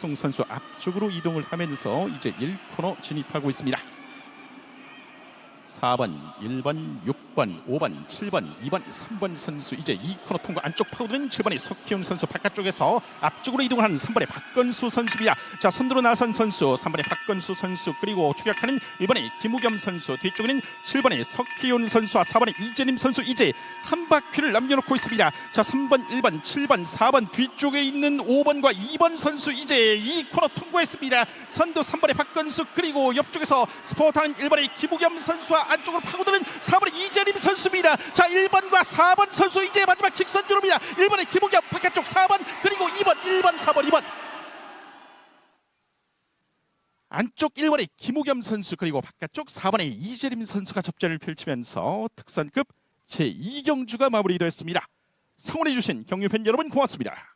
박성 선수 앞쪽으로 이동을 하면서 이제 1코너 진입하고 있습니다. 4번, 1번, 6번, 5번, 7번, 2번, 3번 선수 이제 2코너 통과 안쪽 파고드는 7번의 석희훈 선수 바깥쪽에서 앞쪽으로 이동을 하는 3번의 박건수 선수입니다. 자 선두로 나선 선수 3번의 박건수 선수 그리고 추격하는 1번의 김우겸 선수 뒤쪽에는 7번의 석희훈 선수와 4번의 이재림 선수 이제 한 바퀴를 남겨놓고 있습니다. 자 3번, 1번, 7번, 4번 뒤쪽에 있는 5번과 2번 선수 이제 2코너 통과했습니다. 선두 3번의 박건수 그리고 옆쪽에서 스포트하는 1번의 김우겸 선수와 안쪽으로 파고드는 4번의 이재림 선수입니다. 자 1번과 4번 선수 이제 마지막 직선 주로입니다. 1번의 김우겸 바깥쪽 4번 그리고 2번 1번 4번 2번 안쪽 1번의 김우겸 선수 그리고 바깥쪽 4번의 이재림 선수가 접전을 펼치면서 특선급 제2경주가 마무리됐습니다. 성원해 주신 경유팬 여러분 고맙습니다.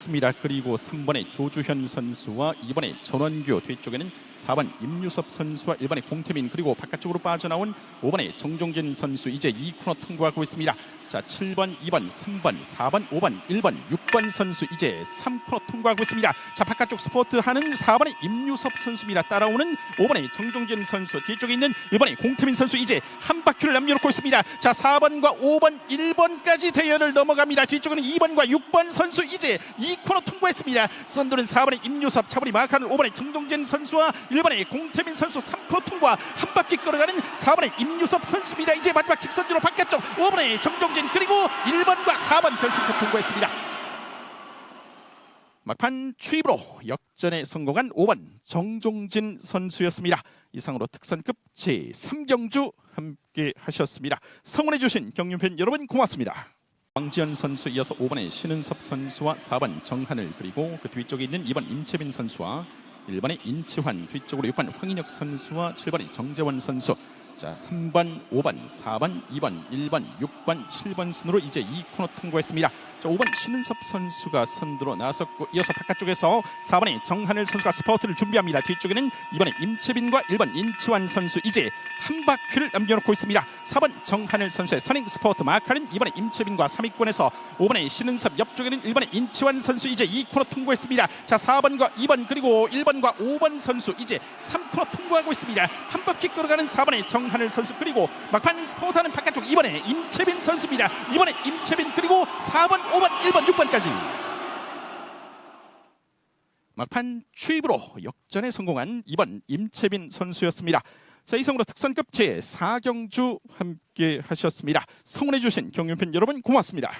습니다. 그리고 3번의 조주현 선수와 2번의 전원규 뒤쪽에는 4번 임유섭 선수와 1번의 공태민 그리고 바깥쪽으로 빠져나온 5번의 정종진 선수 이제 2코너 통과하고 있습니다. 자 7번, 2번, 3번, 4번, 5번, 1번, 6번 선수 이제 3코너 통과하고 있습니다. 자 바깥쪽 스포트 하는 4번의 임유섭 선수입니다. 따라오는 5번의 정종진 선수 뒤쪽에 있는 1번의 공태민 선수 이제 한 바퀴를 남겨놓고 있습니다. 자 4번과 5번, 1번까지 대열을 넘어갑니다. 뒤쪽에는 2번과 6번 선수 이제 2코너 통과했습니다. 선두는 4번의 임유섭, 차분히 마크하는 5번의 정동진 선수와 1번의 공태민 선수 3코너 통과 한 바퀴 끌어가는 4번의 임유섭 선수입니다. 이제 마지막 직선주로 바뀌었죠. 5번의 정동진 그리고 1번과 4번 결승선 통과했습니다. 막판 추입으로 역전에 성공한 5번 정종진 선수였습니다. 이상으로 특선급 제3경주 함께 하셨습니다. 성원해 주신 경륜팬 여러분 고맙습니다. 황지연 선수 이어서 5번의 신은섭 선수와 4번 정하늘 그리고 그 뒤쪽에 있는 2번 임채빈 선수와 1번의 인치환 뒤쪽으로 6번 황인혁 선수와 7번의 정재원 선수 자 3번, 5번, 4번, 2번, 1번, 6번, 7번 순으로 이제 2코너 통과했습니다. 자 5번 신은섭 선수가 선두로 나섰고 이어서 바깥쪽에서 4번의 정하늘 선수가 스포트를 준비합니다. 뒤쪽에는 2번의 임채빈과 1번 인치환 선수 이제 한 바퀴를 남겨놓고 있습니다. 4번 정하늘 선수의 선행 스포트 마크는 2번의 임채빈과 3위권에서 5번의 신은섭 옆쪽에는 1번의 인치환 선수 이제 2코너 통과했습니다. 자 4번과 2번 그리고 1번과 5번 선수 이제 3코너 통과하고 있습니다. 한 바퀴 끌어가는 4번의 정 하늘 선수 그리고 막판 스포트하는 바깥쪽 2번의 임채빈 선수입니다. 2번의 임채빈 그리고 4번, 5번, 1번, 6번까지 막판 추입으로 역전에 성공한 2번 임채빈 선수였습니다. 자 이상으로 특선급 제 4경주 함께 하셨습니다. 성원해 주신 경륜팬 여러분 고맙습니다.